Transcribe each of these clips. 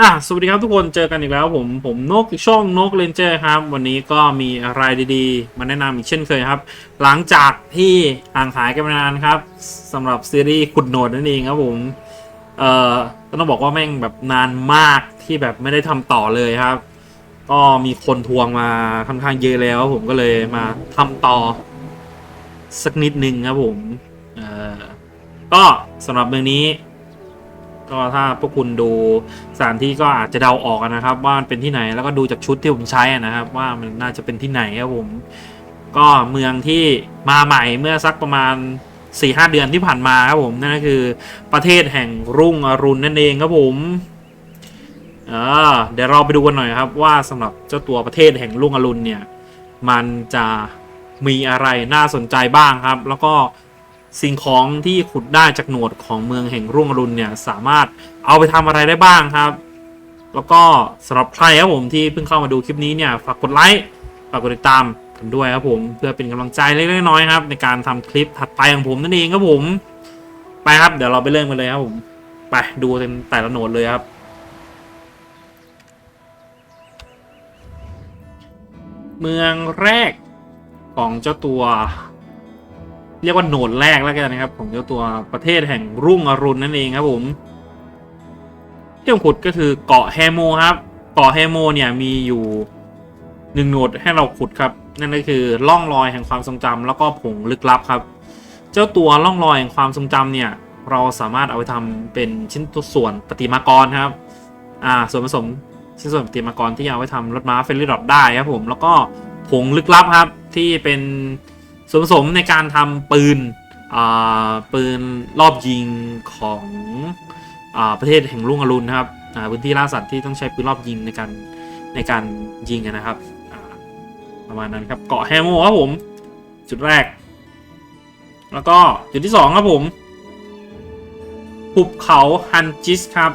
อะสวัสดีครับทุกคนเจอกันอีกแล้วผมผมนกช่องนกเลนเจอร์ครับ วันนี้ก็มีอะไรดีๆ มาแนะนำอีกเช่นเคยครับ หลังจากที่ห่างหายกันมานานครับสำหรับซีรีส์ขุดโหนดนั่นเองครับผมเอ่อต้องบอกว่าแม่งแบบนานมากที่แบบไม่ได้ทำต่อเลยครับ ก็มีคนทวงมาค่อนข้างเยอะแล้วผมก็เลยมาทำต่อ สักนิดนึงครับผมเอ่อก็สำหรับเรื่องนี้ ก็ถ้าพวกคุณดูสถานที่ก็อาจจะเดาออกนะครับ ว่ามันเป็นที่ไหนแล้วก็ดูจากชุดที่ผมใช้นะครับ ว่ามันน่าจะเป็นที่ไหนครับผม ก็เมืองที่มาใหม่เมื่อสักประมาณ4ีหเดือนที่ผ่านมาครับผมนั่นก็คือประเทศแห่งรุ่งอรุณนั่นเองครับผมเออเดี๋ยวเราไปดูกันหน่อยครับ ว่าสำหรับเจ้าตัวประเทศแห่งรุ่งอรุณเนี่ย มันจะมีอะไรน่าสนใจบ้างครับ แล้วก็ สิ่งของที่ขุดได้จากโหนดของเมืองแห่งรุ่งอรุณเนี่ยสามารถเอาไปทำอะไรได้บ้างครับ แล้วก็สำหรับใครครับผมที่เพิ่งเข้ามาดูคลิปนี้เนี่ยฝากกดไลค์ฝากกดติดตามกันด้วยครับผมเพื่อเป็นกำลังใจเล็กๆน้อยๆครับ ในการทำคลิปถัดไปของผมนั่นเองครับผมไปครับเดี๋ยวเราไปเริ่มกันเลยครับผมไปดูแต่ละโหนดเลยครับเมืองแรกของเจ้าตัว เรียกว่าโหนดแรกแล้วกันนะครับ ของเจ้าตัวประเทศแห่งรุ่งอรุณนั่นเองครับผมที่ผมขุดก็คือเกาะแฮโมครับ เกาะแฮโมเนี่ยมีอยู่หนึ่งโหนดให้เราขุดครับ นั่นก็คือล่องรอยแห่งความทรงจำแล้วก็ผงลึกลับครับ เจ้าตัวล่องรอยแห่งความทรงจำเนี่ย เราสามารถเอาไปทำเป็นชิ้นส่วนประติมากรครับ อ่า ส่วนผสมชิ้นส่วนประติมากรที่เอาไว้ทำรถม้าเฟรนลี่ดอทได้ครับผมแล้วก็ผงลึกลับครับที่เป็น ส่วนผสมในการทำปืนปืนรอบยิงของอประเทศแห่งรุ่งอรุณนะครับพื้นที่ล่าสัตว์ที่ต้องใช้ปืนรอบยิงในการในการยิงนะครับประมาณนั้นครับเกาะแฮโมครับผม จุดแรก แล้วก็จุดที่สองครับผมหุบเขาฮันจิสครับ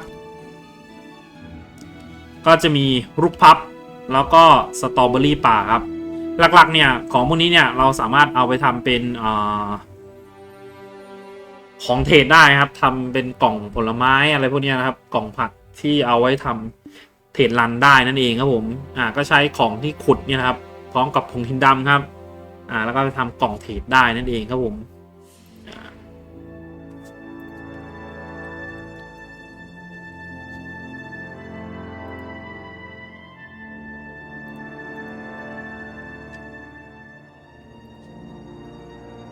ก็จะมีรูปพับ แล้วก็สตรอเบอรี่ป่าครับ หลักๆ เนี่ยของพวกนี้เนี่ยเราสามารถเอาไปทำเป็นอของเทรดได้ครับทำเป็นกล่องผลไม้อะไรพวกนี้นะครับ กล่องผักที่เอาไว้ทำเทรดรันได้นั่นเองครับผมอ่าก็ใช้ของที่ขุดเนี่ยนะครับ พร้อมกับผงหินดำครับอ่าแล้วก็ไปทำกล่องเทรดได้นั่นเองครับผม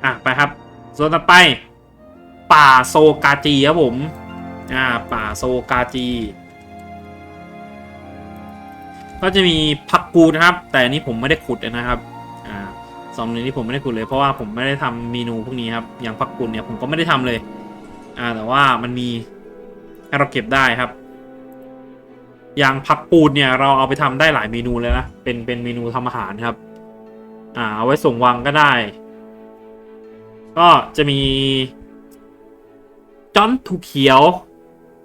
อะไปครับส่วนต่อไป ป่าโซกาจีครับผมอ่าป่าโซกาจี ก็จะมีผักกูดนะครับ แต่อันนี้ผมไม่ได้ขุดนะครับอ่าสองนี้ผมไม่ได้ขุดเลยเพราะว่าผมไม่ได้ทำเมนูพวกนี้ครับอย่างผักกูดเนี่ยผมก็ไม่ได้ทำเลย อ่าแต่ว่ามันมีให้เราเก็บได้ครับ อย่างผักปูดเนี่ยเราเอาไปทำได้หลายเมนูเลยนะเป็นเป็นเมนูทำอาหารครับ อ่าเอาไว้ส่งวังก็ได้ ก็จะมีจอนถูเขียว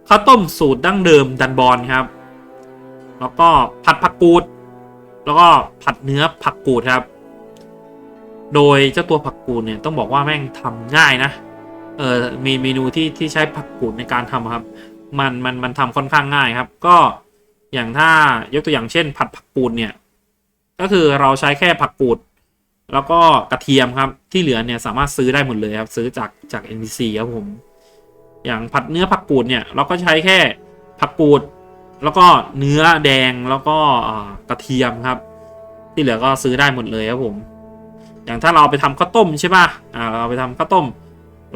ข้าวต้มสูตรดั้งเดิมดันบอลครับ แล้วก็ผัดผักกูด แล้วก็ผัดเนื้อผักกูดครับ โดยเจ้าตัวผักกูดเนี่ยต้องบอกว่าแม่งทำง่ายนะเออมีเมนูที่ที่ใช้ผักกูดในการทำครับ มันมันมันทำค่อนข้างง่ายครับ ก็อย่างถ้ายกตัวอย่างเช่น ผัดผักกูดเนี่ย ก็คือเราใช้แค่ผักกูด แล้วก็กระเทียมครับที่เหลือเนี่ยสามารถซื้อได้หมดเลยครับซื้อจากจาก NPC ครับผม อย่างผัดเนื้อผักกูดเนี่ยเราก็ใช้แค่ผักกูด แล้วก็เนื้อแดงแล้วก็กระเทียมครับ ที่เหลือก็ซื้อได้หมดเลยครับผม อย่างถ้าเราไปทำข้าวต้มใช่ป่ะอ่าเราไปทำข้าวต้ม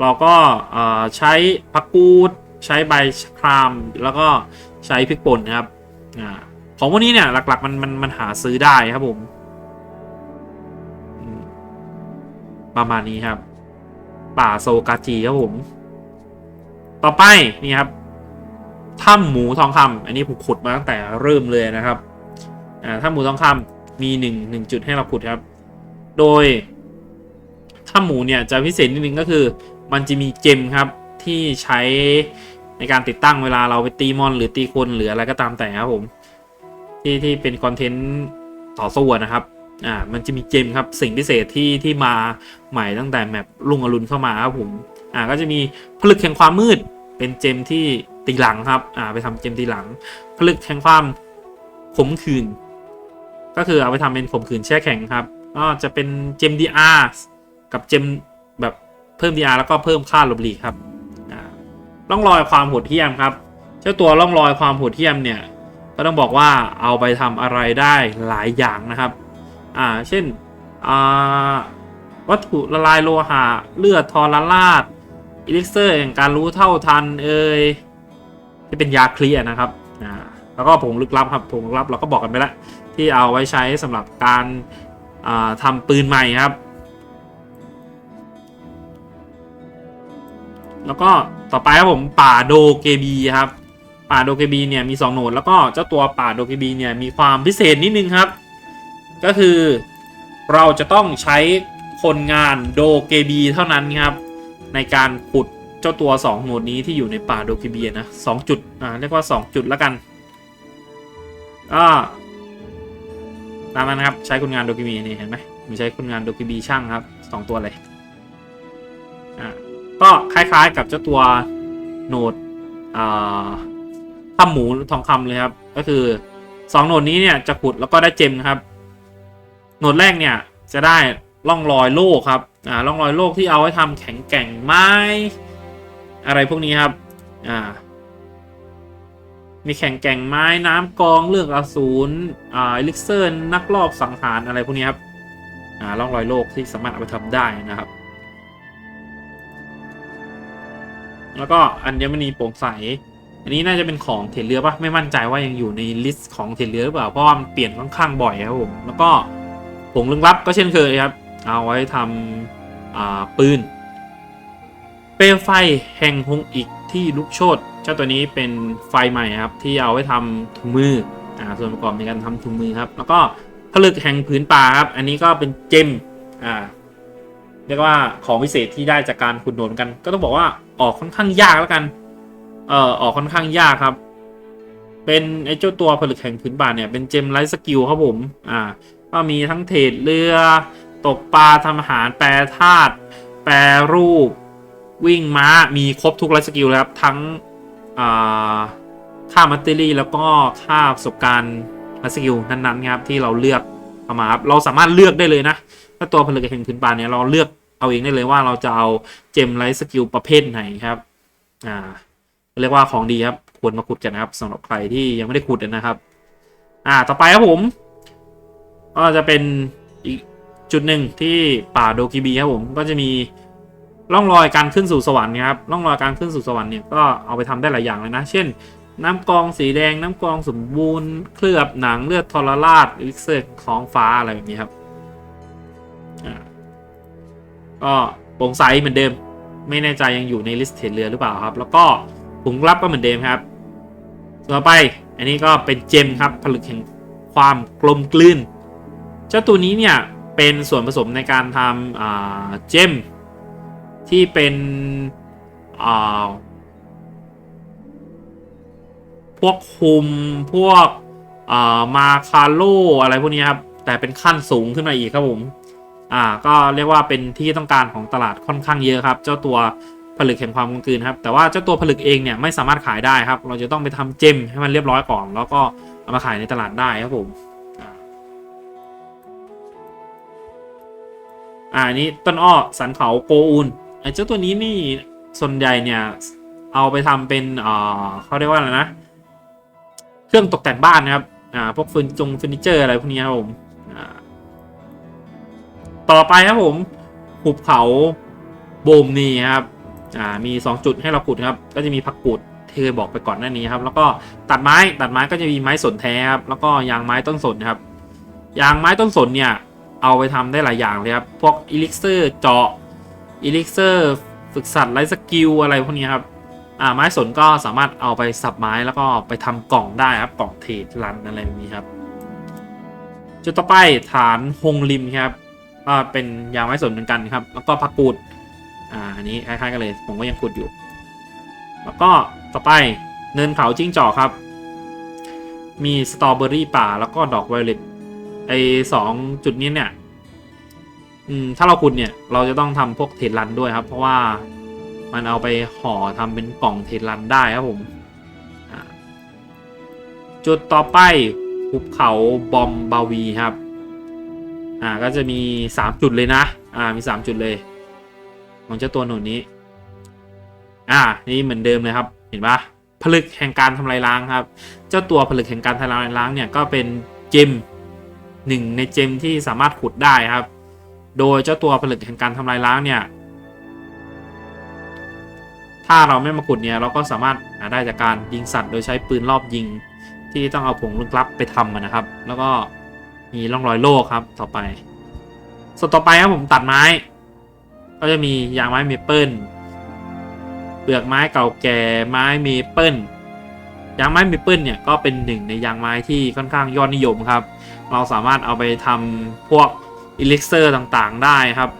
เราก็ใช้ผักกูด ใช้ใบคราม แล้วก็ใช้พริกป่นนะครับอ่าของพวกนี้เนี่ยหลักๆมันมันมันหาซื้อได้ครับผม ประมาณนี้ครับ ป่าโซกาจีครับผม ต่อไปนี่ครับถ้ำหมูทองคำอันนี้ผมขุดมาตั้งแต่เริ่มเลยนะครับอ่าถ้ำหมูทองคำมีหนึ่งหนึ่งจุดให้เราขุดครับ โดยถ้ำหมูเนี่ยจะพิเศษนิดนึงก็คือ มันจะมีเจมครับที่ใช้ในการติดตั้งเวลาเราไปตีมอน หรือตีคนหรืออะไรก็ตามแต่ครับผม ที่ที่เป็นคอนเทนต์ต่อสู้นะครับ อ่ามันจะมีเจมครับสิ่งพิเศษที่ที่มาใหม่ตั้งแต่แมปลุงอรุณเข้ามาครับผมอ่าก็จะมีผลึกแห่งความมืดเป็นเจมที่ตีหลังครับอ่าไปทำเจมตีหลัง ผลึกแห่งความขมขื่นก็คือเอาไปทำเป็นขมขื่นแช่แข็งครับก็จะเป็นเจม DR กับเจมแบบเพิ่ม DR แล้วก็เพิ่มค่าลบหลีครับอ่าร่องรอยความโหดเหี้ยมครับ เจ้าตัวร่องรอยความโหดเหี้ยมเนี่ย ก็ต้องบอกว่าเอาไปทำอะไรได้หลายอย่างนะครับ อ่า เช่น อ่า วัตถุละลายโลหะ เลือดทอรลาดอิลิกเซอร์แห่งการรู้เท่าทันเอ่ยที่เป็นยาเคลียนะครับ อ่า แล้วก็ผงลึกลับครับ ผงลึกลับเราก็บอกกันไปแล้วที่เอาไว้ใช้สำหรับการอ่าทำปืนใหม่ครับ แล้วก็ต่อไปครับผมป่าโดเกบีครับ ป่าโดเกบีเนี่ยมี 2 โหนด แล้วก็เจ้าตัวป่าโดเกบีเนี่ยมีความพิเศษนิดนึงครับ ก็คือเราจะต้องใช้คนงานโดเกบีเท่านั้นครับ ในการขุดเจ้าตัว2โหนดนี้ที่อยู่ในป่าโดเกบีนะสองจุดอ่าเรียกว่า 2 จุดแล้วกันก็ตามนั้นครับ ใช้คนงานโดเกบีนี่เห็นไหมมีใช้คนงานโดเกบีช่างครับสองตัวเลยอ่าก็คล้ายๆกับเจ้าตัวโหนดอ่าถ้ำหมูทองคำเลยครับ ก็คือสองโหนดนี้เนี่ยจะขุดแล้วก็ได้เจมครับ นดแรกเนี่ยจะได้ร่องรอยโลกครับอ่าร่องรอยโลกที่เอาไว้ทำแข็งแกร่งไม้ อะไรพวกนี้ครับอ่ามีแข็งแก่งไม้น้ำกองเลือกอสูรอ่าลิกเซอร์นักรอบสังหารอะไรพวกนี้ครับอ่าร่องรอยโลกที่สามารถเอาไปทำได้นะครับ แล้วก็อัญมณีโปร่งใสอันนี้น่าจะเป็นของเทรเรือปะไม่มั่นใจว่ายังอยู่ในลิสต์ของเทรเรือหรือเปล่าเพราะว่ามันเปลี่ยนค่อนข้างบ่อยครับผมแล้วก็ ผงลึกลับก็เช่นเคยครับ เอาไว้ทำปืน เปลวไฟแห่งหงอีกที่ลุกโชนเจ้าตัวนี้เป็นไฟใหม่ครับ ที่เอาไว้ทำถุงมืออ่าส่วนประกอบในการทำถุงมือครับ แล้วก็ผลึกแห่งผืนป่าครับ อันนี้ก็เป็นเจมอ่าเรียกว่าของพิเศษที่ได้จากการขุดโหนนกัน ก็ต้องบอกว่าออกค่อนข้างยากแล้วกัน เอ่อออกค่อนข้างยากครับ เป็นไอ้เจ้าตัวผลึกแห่งพื้นป่าเนี่ยเป็นเจมไลท์สกิลครับผม อ่า ก็มีทั้งเทรดเรือ ตกปลาทำอาหารแปรธาตุแปรรูป วิ่งม้ามีครบทุกไลท์สกิลแล้วครับ ทั้งค่ามัตเตอรี่แล้วก็ค่าประสบการณ์ไลท์สกิลนั้นๆครับที่เราเลือกเอามาครับเราสามารถเลือกได้เลยนะถ้าตัวผลึกแห่งพื้นป่าเนี่ยเราเลือกเอาเองได้เลยว่าเราจะเอาเจมไลท์สกิลประเภทไหนครับอ่าเรียกว่าของดีครับควรมาขุดกันนะครับสำหรับใครที่ยังไม่ได้ขุดนะครับ อ่า ต่อไปครับผม ก็จะเป็นอีกจุดหนึ่งที่ป่าโดกิบีครับผมก็จะมีร่องรอยการขึ้นสู่สวรรค์ครับร่องรอยการขึ้นสู่สวรรค์เนี่ยก็เอาไปทำได้หลายอย่างเลยนะ เช่น น้ำกองสีแดงน้ำกองสมบูรณ์เคลือบหนังเลือดทรราชลิกเซอร์ของฟ้าอะไรแบบนี้ครับก็โปร่งใสเหมือนเดิม ไม่แน่ใจยังอยู่ในลิสต์เทรดเรือหรือเปล่าครับ แล้วก็ผงลับก็เหมือนเดิมครับต่อไปอันนี้ก็เป็นเจมครับผลึกแห่งความกลมกลืน เจ้าตัวนี้เนี่ยเป็นส่วนผสมในการทำเจมที่เป็นพวกคุมพวกามาคาโลอะไรพวกนี้ครับ แต่เป็นขั้นสูงขึ้นมาอีกครับผม อ่า ก็เรียกว่าเป็นที่ต้องการของตลาดค่อนข้างเยอะครับ เจ้าตัวผลึกแห่งความกลมกลืนครับ แต่ว่าเจ้าตัวผลึกเองเนี่ยไม่สามารถขายได้ครับ เราจะต้องไปทำเจมให้มันเรียบร้อยก่อน แล้วก็เอามาขายในตลาดได้ครับผม อ่านนี้ต้นอ้อสันเขาโกอูนไอ้เจ้าตัวนี้นี่ส่วนใหญ่เนี่ยเอาไปทำเป็นอ่าเขาเรียกว่าอะไรนะ เครื่องตกแต่งบ้านนะครับอ่าพวกเฟอร์นจงเฟอร์นิเจอร์อะไรพวกนี้ครับผมต่อไปครับผมหุบเขาโบมนีครับอ่ามี 2 จุดให้เราขุดครับ ก็จะมีผักกูดที่เคยบอกไปก่อนหน้านี้ครับ แล้วก็ตัดไม้ตัดไม้ก็จะมีไม้สนแท้ครับแล้วก็ยางไม้ต้นสนครับยางไม้ต้นสนเนี่ย เอาไปทำได้หลายอย่างเลยครับ พวกอิลิกเซอร์เจาะอิลิกเซอร์ฝึกสัตว์ไร้สกิลอะไรพวกนี้ครับอ่าไม้สนก็สามารถเอาไปสับไม้แล้วก็ไปทำกล่องได้ครับกล่องเทรดรันอะไรแบบนี้ครับจุดต่อไปฐานฮงริมครับก็เป็นยางไม้สนเหมือนกันครับ แล้วก็ผักกูดอ่าอันนี้คล้ายๆกันเลยผมก็ยังขุดอยู่ แล้วก็ต่อไปเนินเขาจิ้งจอกครับ มีสตรอเบอรี่ป่าแล้วก็ดอกไวโอเลต ไอสองจุดนี้เนี่ย อืม ถ้าเราขุดเนี่ย เราจะต้องทำพวกเทรดรันด้วยครับ เพราะว่ามันเอาไปห่อทำเป็นกล่องเทรดรันได้ครับผมจุดต่อไปภูเขาบอมบาวีครับ อ่า ก็จะมี 3 จุดเลยนะ อ่า มี 3 จุดเลยของเจ้าตัวหนุนนี้ อ่า นี่เหมือนเดิมเลยครับ เห็นปะผลึกแห่งการทำลายล้างครับ เจ้าตัวผลึกแห่งการทำลายล้างเนี่ยก็เป็นเจม หนึ่งในเจมที่สามารถขุดได้ครับ โดยเจ้าตัวผลึกแห่งการทำลายล้างเนี่ย ถ้าเราไม่มาขุดเนี่ยเราก็สามารถหาได้จากการยิงสัตว์ โดยใช้ปืนรอบยิงที่ต้องเอาผงลึกลับไปทำนะครับ แล้วก็มีร่องรอยโล่ครับต่อไป ส่วนต่อไปครับผมตัดไม้ ก็จะมียางไม้เมเปิลเปลือกไม้เก่าแก่ไม้เมเปิล ยางไม้เมเปิลเนี่ยก็เป็นหนึ่งในยางไม้ที่ค่อนข้างยอดนิยมครับ เราสามารถเอาไปทำพวกอิเล็กเซอร์ต่างๆได้ครับ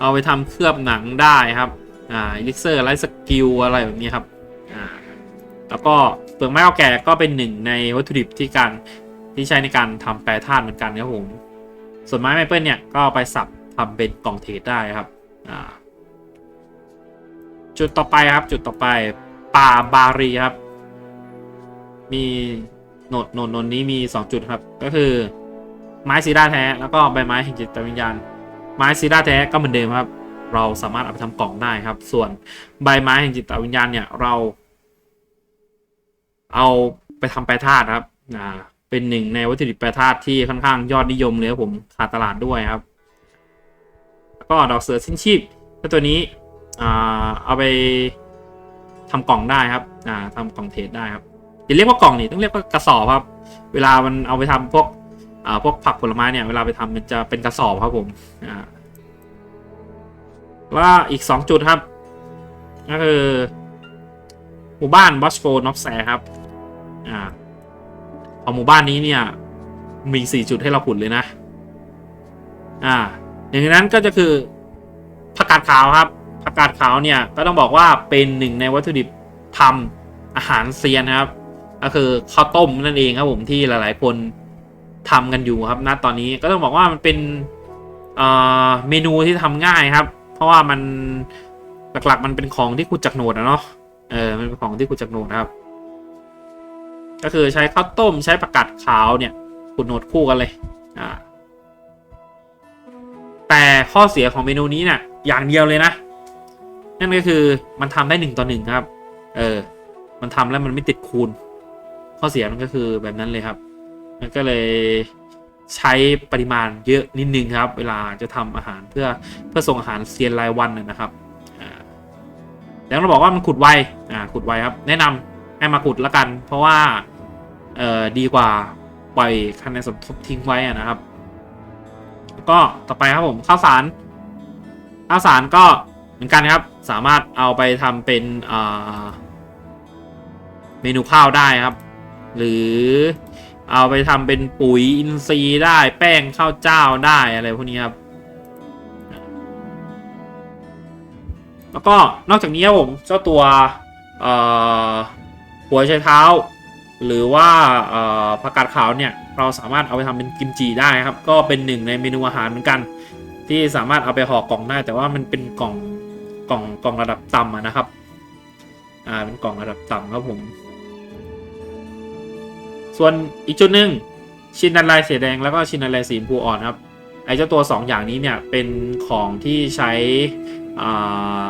เอาไปทำเคลือบหนังได้ครับ อ่าอิเล็กเซอร์ไลท์สกิลอะไรแบบนี้ครับ อ่า แล้วก็เปลือกไม้เก่าแก่ก็เป็นหนึ่งในวัตถุดิบที่การที่ใช้ในการทำแปรธาตุเหมือนกันครับผม ส่วนไม้ไมเปิลเนี่ยก็ไปสับทำเป็นกล่องเทรดได้ครับ อ่าจุดต่อไปครับจุดต่อไป ป่าบารีครับ มีโหนดโหนดโหนดนี้มี 2 จุดครับ ก็คือ ไม้ซีดาแท้ แล้วก็ใบไม้แห่งจิตวิญญาณ ไม้ซีดาแท้ก็เหมือนเดิมครับ เราสามารถเอาไปทำกล่องได้ครับ ส่วนใบไม้แห่งจิตวิญญาณเนี่ยเรา เอาไปทำแปรธาตุครับอ่าเป็นหนึ่งในวัตถุดิบแปรธาตุที่ค่อนข้างยอดนิยมเลยครับผมขาดตลาดด้วยครับ แล้วก็ดอกเสือสิ้นชีพตัวนี้ อ่า เอาไป ทำกล่องได้ครับอ่าทำกล่องเทรดได้ครับอย่าเรียกว่ากล่องนี่ต้องเรียกว่ากระสอบครับ เวลามันเอาไปทำพวกอ่าพวกผักผลไม้เนี่ยเวลาไปทำมันจะเป็นกระสอบครับผมอ่าแล้วอีกสองจุดครับก็คือหมู่บ้านบอสโกนอฟแซครับอ่าของหมู่บ้านนี้เนี่ยมีสี่จุดให้เราขุดเลยนะ อ่า อย่างนั้นก็จะคือผักกาดขาวครับ ผักกาดขาวเนี่ยก็ต้องบอกว่าเป็นหนึ่งในวัตถุดิบทำอาหารเซียนนะครับ ก็คือข้าวต้มนั่นเองครับผมที่หลายๆคนทำกันอยู่ครับณตอนนี้ก็ต้องบอกว่ามันเป็นเมนูที่ทำง่ายครับ เพราะว่ามันหลักๆ มันเป็นของที่ขุดจากโหนดนะเนาะเออมันเป็นของที่ขุดจากโหนดนะครับ ก็คือใช้ข้าวต้มใช้ผักกาดขาวเนี่ยขุดโหนดคู่กันเลยอ่าแต่ข้อเสียของเมนูนี้เนี่ยอย่างเดียวเลยนะ นั่นก็คือมันทำได้หนึ่งต่อหนึ่งครับ เออ มันทำแล้วมันไม่ติดคูณ ข้อเสียมันก็คือแบบนั้นเลยครับ มันก็เลยใช้ปริมาณเยอะนิดนึงครับ เวลาจะทำอาหารเพื่อเพื่อส่งอาหารเซียนรายวันนะนะครับแล้วเราบอกว่ามันขุดไว อ่า ขุดไวครับ แนะนำให้มาขุดละกัน เพราะว่า เอ่อ ดีกว่าปล่อยคะแนนสมทบทิ้งไว้อะนะครับ ก็ต่อไปครับผมข้าวสารข้าวสารก็เหมือนกันครับ สามารถเอาไปทำเป็นเมนูข้าวได้ครับ หรือเอาไปทำเป็นปุ๋ยอินทรีย์ได้แป้งข้าวเจ้าได้อะไรพวกนี้ครับ แล้วก็นอกจากนี้ครับผมเจ้าตัวหัวไชเท้า หรือว่าผักกาดขาวเนี่ยเราสามารถเอาไปทำเป็นกิมจิได้ครับ ก็เป็นหนึ่งในเมนูอาหารเหมือนกัน ที่สามารถเอาไปห่อกล่องได้แต่ว่ามันเป็นกล่อง กล่องกล่องระดับต่ำนะครับ อ่าเป็นกล่องระดับต่ำครับผม ส่วนอีกจุดหนึ่งชินนันลายสีแดงแล้วก็ชินนันลายสีชมพูอ่อนครับไอ้เจ้าตัว 2 อย่างนี้เนี่ยเป็นของที่ใช้อ่า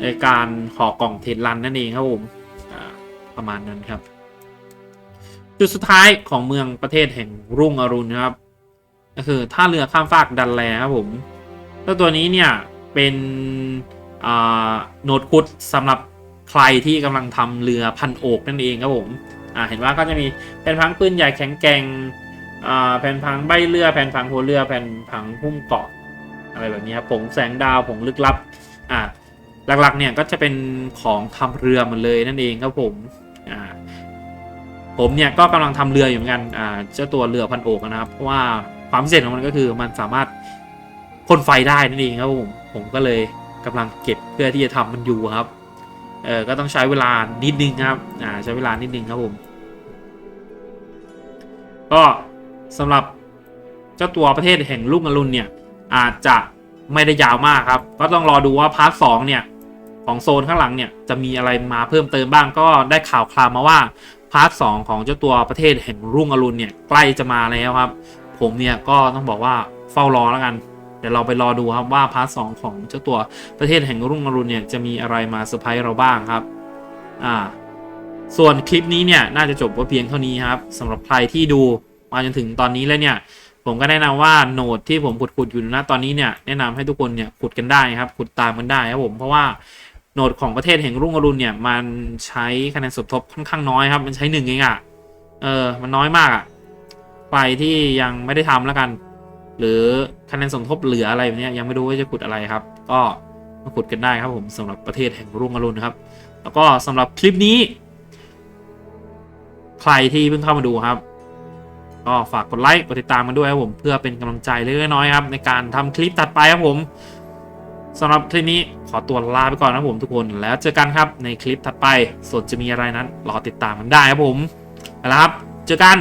ในการห่อกล่องเทรดรันนั่นเองครับผมอ่าประมาณนั้นครับ จุดสุดท้ายของเมืองประเทศแห่งรุ่งอรุณครับ ก็คือท่าเรือข้ามฟากดันแลครับผมเจ้าตัวนี้เนี่ยเป็น โนดคุดสำหรับใครที่กำลังทำเรือพันโอกนั่นเองครับผมเห็นว่าก็จะมีแผ่นพังปืนใหญ่แข็งแกร่งแผ่นพังใบเรือแผ่นพังหัวเรือแผ่นพังหุ้มเกาะอะไรแบบนี้ครับผงแสงดาวผงลึกลับอ่าหลักๆเนี่ยก็จะเป็นของทำเรือหมันเลยนั่นเองครับผมอ่าผมเนี่ยก็กำลังทำเรืออยู่เหมือนกันอ่าเจ้าตัวเรือพันโอกนะครับเพราะว่าความพิเศษของมันก็คือมันสามารถพ่นไฟได้นั่นเองครับผมผมก็เลย กำลังเก็บเพื่อที่จะทำมันอยู่ครับ เออก็ต้องใช้เวลานิดนึงครับ อ่าใช้เวลานิดนึงครับผม ก็สำหรับเจ้าตัวประเทศแห่งลูกอรุณเนี่ย อาจจะไม่ได้ยาวมากครับ ก็ต้องรอดูว่าพาร์ทสองเนี่ยของโซนข้างหลังเนี่ยจะมีอะไรมาเพิ่มเติมบ้างก็ได้ข่าวคราวมาว่าพาร์ทสองของเจ้าตัวประเทศแห่งรุ่งอรุณเนี่ยใกล้จะมาแล้วครับ ผมเนี่ยก็ต้องบอกว่าเฝ้ารอแล้วกัน เดี๋ยวเราไปรอดูครับว่าพาร์ทสองของเจ้าตัวประเทศแห่งรุ่งอรุณเนี่ยจะมีอะไรมาเซอร์ไพรส์เราบ้างครับ อ่า ส่วนคลิปนี้เนี่ยน่าจะจบว่าเพียงเท่านี้ครับสำหรับใครที่ดูมาจนถึงตอนนี้แล้วเนี่ย ผมก็แนะนำว่าโหนดที่ผมขุดขุดๆอยู่นะตอนนี้เนี่ยแนะนำให้ทุกคนเนี่ยขุดกันได้ครับขุดตามกันได้ครับผมเพราะว่าโหนดของประเทศแห่งรุ่งอรุณเนี่ยมันใช้คะแนนสมทบค่อนข้างน้อยครับ มันใช้หนึ่งเองอะ่ะเออมันน้อยมากอะ่ะใครที่ยังไม่ได้ทำแล้วกัน หรือคะแนนสมทบเหลืออะไรแบบเนี้ยยังไม่รู้ว่าจะขุดอะไรครับ ก็มาขุดกันได้ครับผมสำหรับประเทศแห่งรุ่งอรุณครับ แล้วก็สำหรับคลิปนี้ ใครที่เพิ่งเข้ามาดูครับ ก็ฝากกดไลค์กดติดตามกันด้วยครับผมเพื่อเป็นกำลังใจเล็กน้อยครับ ในการทำคลิปตัดไปครับผมสำหรับคลิปนี้ขอตัวลาไปก่อนนะครับผมทุกคนแล้วเจอกันครับในคลิปถัดไปส่วนจะมีอะไรนั้นรอติดตามกันได้ครับผมไปแล้วครับ เจอกัน